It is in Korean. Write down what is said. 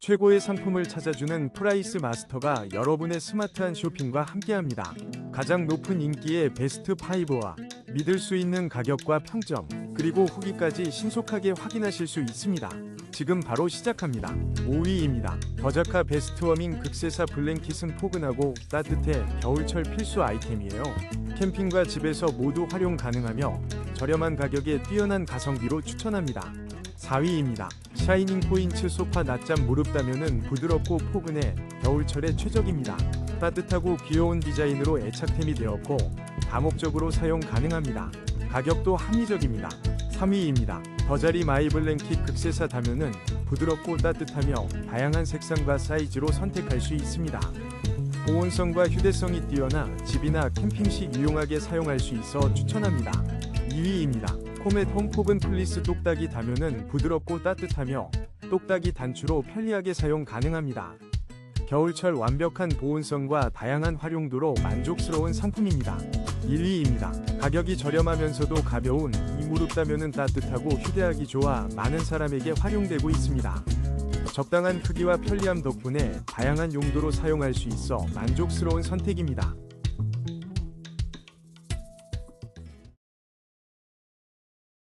최고의 상품을 찾아주는 프라이스 마스터가 여러분의 스마트한 쇼핑과 함께합니다. 가장 높은 인기의 베스트 5와 믿을 수 있는 가격과 평점, 그리고 후기까지 신속하게 확인하실 수 있습니다. 지금 바로 시작합니다. 5위입니다. 더자카 베스트 워밍 극세사 블랭킷은 포근하고 따뜻해 겨울철 필수 아이템이에요. 캠핑과 집에서 모두 활용 가능하며 저렴한 가격에 뛰어난 가성비로 추천합니다. 4위입니다. 샤이닝 포인트 소파 낮잠 무릎 담요는 부드럽고 포근해 겨울철에 최적입니다. 따뜻하고 귀여운 디자인으로 애착템이 되었고 다목적으로 사용 가능합니다. 가격도 합리적입니다. 3위입니다. 더자리 마이블랭킷 극세사 담요는 부드럽고 따뜻하며 다양한 색상과 사이즈로 선택할 수 있습니다. 보온성과 휴대성이 뛰어나 집이나 캠핑 시 유용하게 사용할 수 있어 추천합니다. 2위입니다. 코멧 홈포근 플리스 똑딱이 담요는 부드럽고 따뜻하며 똑딱이 단추로 편리하게 사용 가능합니다. 겨울철 완벽한 보온성과 다양한 활용도로 만족스러운 상품입니다. 1위입니다. 가격이 저렴하면서도 가벼운 이 무릎 담요는 따뜻하고 휴대하기 좋아 많은 사람에게 활용되고 있습니다. 적당한 크기와 편리함 덕분에 다양한 용도로 사용할 수 있어 만족스러운 선택입니다.